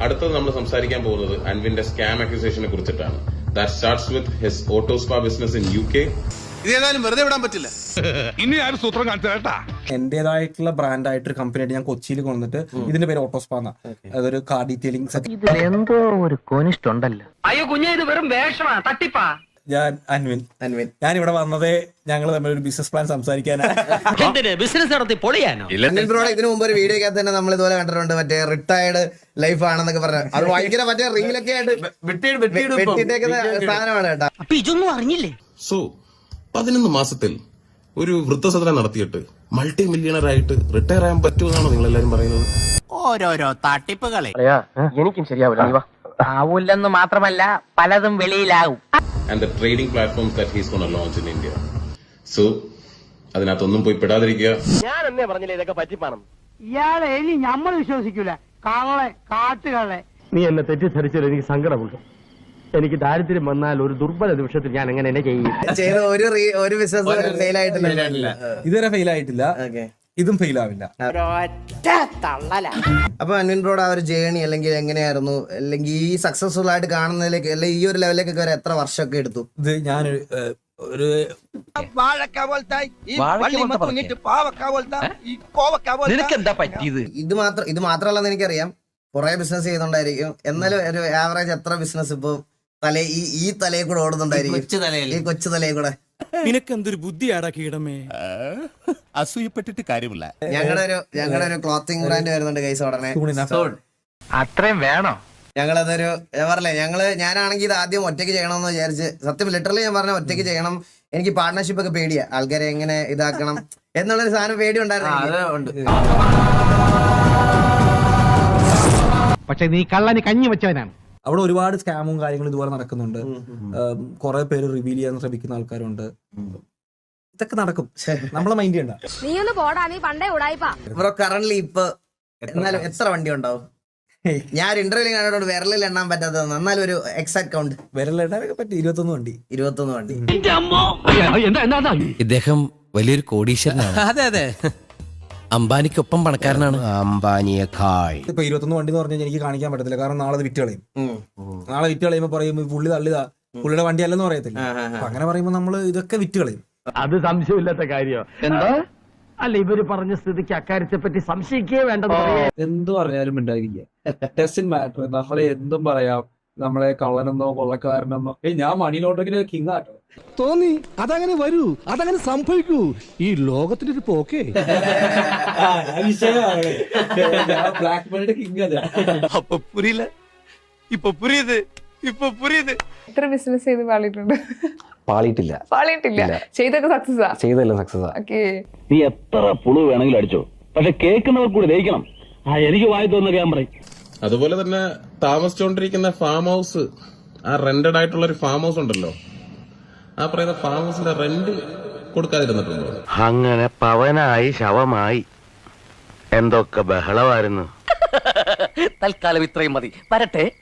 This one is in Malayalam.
അടുത്തത് നമ്മൾ സംസാരിക്കാൻ പോകുന്നത് അൻവിന്റെ സ്കാം അക്യൂസേഷനെ കുറിച്ചിട്ടാണ്. That starts with his auto spa business in U K ഇതേതായാലും വെറുതെ വിടാൻ പറ്റില്ല. ഇനി ആരും സൂത്രം കാണിച്ചാട്ടാ എന്റേതായിട്ടുള്ള ബ്രാൻഡായിട്ട് ഒരു കമ്പനിയായിട്ട് ഞാൻ കൊച്ചിയിൽ കൊണ്ടിട്ട് ഇതിന്റെ പേര് ഓട്ടോസ്പാ എന്നാ. അതൊരു കാർ ഡീറ്റെയിലിംഗ് എന്തോ ഒരു കോനിഷ്ടുണ്ടല്ലോ. അയ്യോ കുഞ്ഞെ ഇത് വെറും വേഷമാ തട്ടിപ്പാ. ഞാൻ അൻവിൻ. അൻവിൻ. ഞാൻ ഇവിടെ വന്നതേ ഞങ്ങൾ തമ്മിൽ ഒരു ബിസിനസ് പ്ലാൻ സംസാരിക്കാനാണ്. എന്തിന്? ബിസിനസ് നടത്തി പൊളിയാനോ? അനിൽ ബ്രോയുടെ ഇതിനു മുമ്പ് ഒരു വീഡിയോ തന്നെ നമ്മൾ ഇതുപോലെ കണ്ടിട്ടുണ്ട്. മറ്റേ റിട്ടയർഡ് ലൈഫ് ആണെന്നൊക്കെ പറഞ്ഞു. അത് ഭയങ്കര മറ്റേ റീലൊക്കെ ആയിട്ട് വെട്ടിയിട്ടേക്കുന്ന സാധനമാണ് കേട്ടോ. അപ്പൊ ഇതൊന്നും അറിഞ്ഞില്ലേ? സോ പതിനൊന്ന് മാസത്തിൽ ഒരു വൃദ്ധസദനം നടത്തിയിട്ട് മൾട്ടി മില്യണർ ആയിട്ട് റിട്ടയർ ആകാൻ പറ്റുമെന്നാണോ നിങ്ങൾ എല്ലാരും പറയുന്നത്? ഓരോരോ തട്ടിപ്പുകളെ. എനിക്കും ശരിയാവില്ല ആവൂല്ലെന്ന് മാത്രമല്ല പലതും വെളിയിലാവും. And the trading platforms that he's gonna launch in India so അതിനകത്തൊന്നും പോയി പെടാതിരിക്കുക. ഞാൻ എന്നേ പറഞ്ഞില്ല ഇതൊക്കെ പറ്റിപ്പാണെന്ന്? ഇയാളെ ഇനി നമ്മൾ വിശ്വസിക്കൂല. കള്ളെ കാട്ടുകളെ നീ എന്നെ തെറ്റിദ്ധരിച്ചാൽ എനിക്ക് സങ്കടമുണ്ട്. എനിക്ക് ദാരിദ്ര്യം വന്നാൽ ഒരു ദുർബല നിമിഷത്തിൽ ഞാൻ എങ്ങനെ എന്നെ ചെയ്യും? ചെയ്ത ഒരു re- ഒരു ബിസിനസ് ഫെയിൽ ആയിട്ടില്ല. ഇതുവരെ ഫെയിൽ ആയിട്ടില്ല. ഓക്കെ ഇതും ഫെയിൽ ആവില്ല. അപ്പൊ അനുവിൻ ബ്രോഡ് ആ ഒരു ജേണി അല്ലെങ്കിൽ എങ്ങനെയായിരുന്നു? അല്ലെങ്കിൽ ഈ സക്സസ്ഫുൾ ആയിട്ട് കാണുന്നതിലേക്ക് അല്ലെങ്കിൽ ഈ ഒരു ലെവലിലേക്കൊക്കെ വരെ എത്ര വർഷമൊക്കെ എടുത്തു? ഇത് ഞാൻ ഒരു നിനക്ക് എന്താ പറ്റിയത്? ഇത് മാത്രം ഇത് മാത്രമല്ലെന്ന് എനിക്കറിയാം. കുറെ ബിസിനസ് ചെയ്യുന്നുണ്ടായിരിക്കും എന്നാലും ഒരു ആവറേജ് എത്ര ബിസിനസ് ഇപ്പൊ തല ഈ ഈ തലയിൽ കൂടെ ഓടുന്നുണ്ടായിരിക്കും. ഈ കൊച്ചു തലയിൽ കൂടെ. നിനക്കെന്തൊരു ബുദ്ധിയാടാ കീടമേ? അസൂയപ്പെട്ടിട്ട് കാര്യമില്ല. ഞങ്ങളുടെ ഒരു ഞങ്ങളുടെ ഒരു ക്ലോത്തിങ് ബ്രാൻഡ് വരുന്നുണ്ട് കൈസ് ഉടനെ തൂണിന അത്രയും വേണോ? ഞങ്ങളതൊരു പറഞ്ഞേ ഞങ്ങൾ ഞാനാണെങ്കിൽ ഇത് ആദ്യം ഒറ്റയ്ക്ക് ചെയ്യണമെന്ന് വിചാരിച്ച് സത്യം ലിറ്ററലി ഞാൻ പറഞ്ഞ ഒറ്റയ്ക്ക് ചെയ്യണം. എനിക്ക് പാർട്ട്ണർഷിപ്പ് ഒക്കെ പേടിയാ. ആൾക്കാരെ എങ്ങനെ ഇതാക്കണം എന്നുള്ളൊരു സാധനം പേടി ഉണ്ടായിരുന്നു. പക്ഷെ നീ കള്ളന് കഞ്ഞി വെച്ചവനാണ്. അവിടെ ഒരുപാട് സ്കാമും കാര്യങ്ങളും ഇതുപോലെ നടക്കുന്നുണ്ട്. കുറെ പേര് റിവീൽ ചെയ്യാൻ ശ്രമിക്കുന്ന ആൾക്കാരുണ്ട്. ഇതൊക്കെ നടക്കും. നമ്മളെ മൈൻഡ് ചെയ്യണ്ട. നീ ഒന്ന് പോടാ നീ പണ്ടേ ഉടായിപ്പാ. ബ്രോ കറന്റ് ഇപ്പൊ എന്നാലും എത്ര വണ്ടി ഉണ്ടാവും? ഞാൻ ഇന്റർവ്യൂ കണ്ടോണ്ട് വിരലിൽ എണ്ണാൻ പറ്റാത്ത എന്നാലും ഒരു എക്സാക്ട് കൗണ്ട് വിരലിടാനൊക്കെ പറ്റി. ഇരുപത്തൊന്ന് വണ്ടി. ഇരുപത്തൊന്ന് വണ്ടി. ഇദ്ദേഹം വലിയൊരു കോടീശ്വരനാണ്. അതെ അതെ. അംബാനിക്കൊപ്പം പണക്കാരനാണ്. അംബാനിയേക്കാൾ. ഇപ്പൊ ഇരുപത്തൊന്ന് വണ്ടി എന്ന് പറഞ്ഞാൽ എനിക്ക് കാണിക്കാൻ പറ്റത്തില്ല. കാരണം നാളെ അത് വിറ്റ് കളയും. നാളെ വിറ്റ് കളയുമ്പോ പറയും "ഈ പുള്ളി തള്ളിതാ പുള്ളിയുടെ വണ്ടി അല്ലെന്ന് പറയത്തില്ല. അപ്പൊ അങ്ങനെ പറയുമ്പോ നമ്മൾ ഇതൊക്കെ വിറ്റ് കളയും. അത് സംശയമില്ലാത്ത കാര്യം? എന്താ? അല്ല ഇവർ പറഞ്ഞ സ്ഥിതിക്ക് അക്കാര്യത്തെ പറ്റി സംശയിക്കേ വേണ്ടത് എന്ത് പറഞ്ഞാലും ഉണ്ടായിരിക്കുക ടെസ്റ്റിൻ മാറ്റർ നമ്മളെ എന്തും പറയാം. നമ്മളെ കള്ളനെന്നോ കൊള്ളക്കാരനെന്നോ. ഏയ് ഞാൻ മണി ലോണ്ടറിന് കിങ് ആട്ടോ. തോന്നി. അതങ്ങനെ വരൂ. അതങ്ങനെ സംഭവിക്കൂ. ഈ ലോകത്തിന്റെ ഒരു പോക്കേ ബ്ലാക്ക് മണിയുടെ കിങ് അതെ അപ്പൊ പുരിയില്ല. ഇപ്പൊ പുരിയത്. ഇപ്പൊ പുരിയത്. എത്ര ബിസിനസ് ചെയ്ത് പാളിയിട്ടുണ്ട്. പാളിയിട്ടില്ല. പാളിയിട്ടില്ല. ചെയ്തൊക്കെ സക്സസ് ആ? ചെയ്തല്ല സക്സസ് ആ. നീ എത്ര പുളു വേണമെങ്കിലും അടിച്ചോ. പക്ഷെ കേൾക്കുന്നവർ കൂടി ദഹിക്കണം. ആ എനിക്ക് വായി തോന്നുന്ന പറയും. അതുപോലെ തന്നെ താമസിച്ചുകൊണ്ടിരിക്കുന്ന ഫാം ഹൗസ് ആ റെന്റഡ് ആയിട്ടുള്ള ഒരു ഫാം ഹൗസ് ഉണ്ടല്ലോ. ആ പറയുന്ന ഫാം ഹൗസിന്റെ റെന്റ് കൊടുക്കാതിരുന്നിട്ടുണ്ടോ? അങ്ങനെ പവനായി ശവമായി. എന്തൊക്കെ ബഹളമായിരുന്നു. തൽക്കാലം ഇത്രയും മതി. വരട്ടെ.